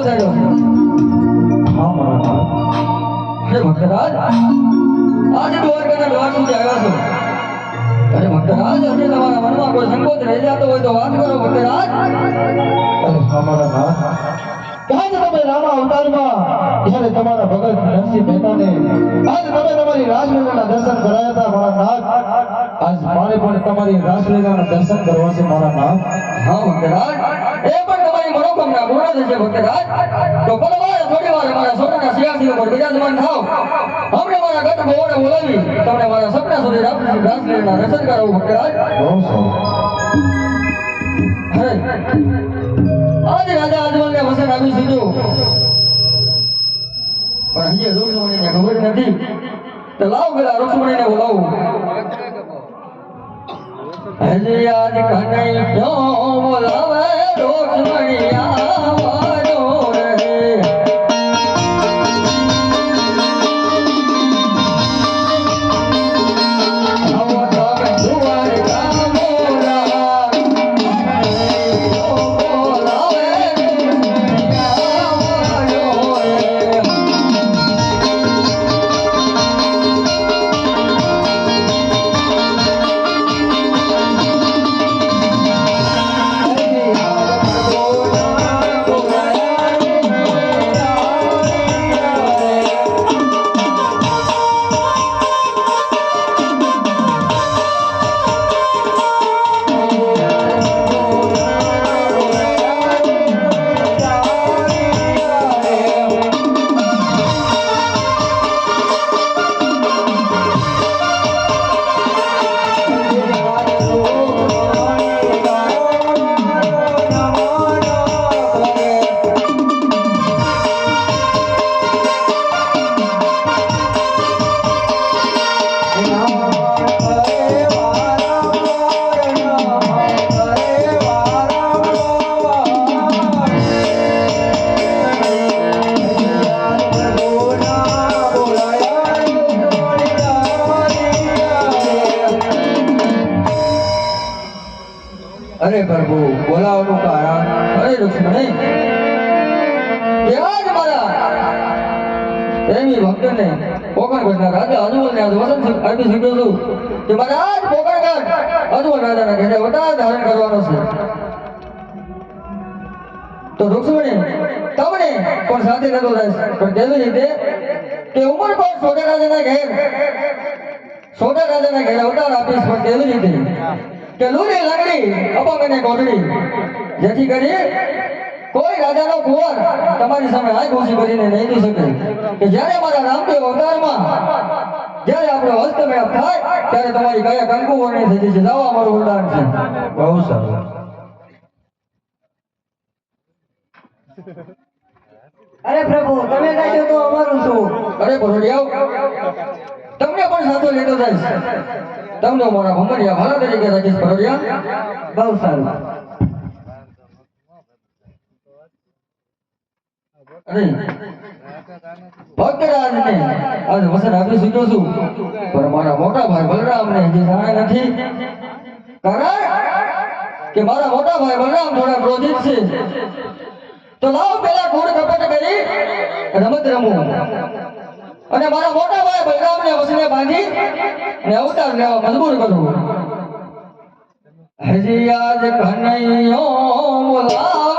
મારા નાથ અરે ભક્તરાજ આજે દ્વારકાના દ્વાર સુધી આવ્યા છો. અરે ભક્તરાજ હજી તમારા મનમાં કોઈ સંકોચ રહી જતો હોય તો વાત કરો ભક્તરાજ અરે હા મારા નાથ તમે રામા અવતારમાં? જ્યારે તમારા ભગત નરસિંહ મહેતાને આજ તમે તમારી રાસલીલાના દર્શન કરાયા હતા મારા નાથ આજ મારે પણ તમારી રાસલીલાના દર્શન કરવા છે મારા નાથ હા ભક્તરાજ એ પણ તમારી થશે ભક્તરાજ તો પલવાર થોડી વાર મારા સોનાના સિંહાસન ઉપર બિરાજમાન થાવ. હમણાં મારા ગઢ ગોવાને બોલાવી તમને મારા સપના સુધી રામજી રાસલીલાના દર્શન કરાવું ભક્તરાજ બહુ આજે રાજા આજમલને વસન આવી સીધું પણ હજી રૂક્ષ્મણીને ખબર નથી. તો લાવ પેલા રૂક્ષ્મણીને બોલાવું. હજી આજ કનૈયો બોલાવે રૂક્ષ્મણી આવવાનો અરે પ્રભુ બોલાવાનું કારણ અરે લક્ષ્મણે રાજા અજમલ તમને પણ સાથે નતો રહેશે. પણ કેવી રીતે કે ઉમરકોટ સોડા રાજાના ઘેર સોડા રાજાના ઘેર અવતાર આપીશ. પણ કેવી રીતે કે લૂરી લાગડી અપંગને કોટડી જેથી કરી કોઈ રાજાનો કુંવર તમારી સામે આંખ ઊંચી કરીને નહીં શકે. કે જ્યારે મારા રામદેવ અવતારમાં જ્યારે આપણો હસ્તમેળ થાય ત્યારે તમારી કયા કંકુ વર્ણી થઈ જશે જાઓ અમારું ઉદાહરણ છે. બહુ સારું. અરે પ્રભુ તમે કહેશો તો અમારું શું અરે ભરોડિયાઓ તમને પણ સાથે લેતો જઈશ તમને મારા ભમરિયા ભાલા તરીકે રાખીશ ભરોડિયા. બહુ સારું. ભક્તરાજને આજ વસન આપી શક્યો છું મારા મોટા ભાઈ બલરામને હજી જાણે નથી. કે મારા મોટા ભાઈ બલરામ થોડા ક્રોધિત છે. તો લાવ પેલા કુળ કપટ કરી રમત રમું. અને મારા મોટા ભાઈ બલરામને વસને બાંધી ને અવતાર લેવા મજબૂર કરું હજી આજ કનૈયો બોલાવે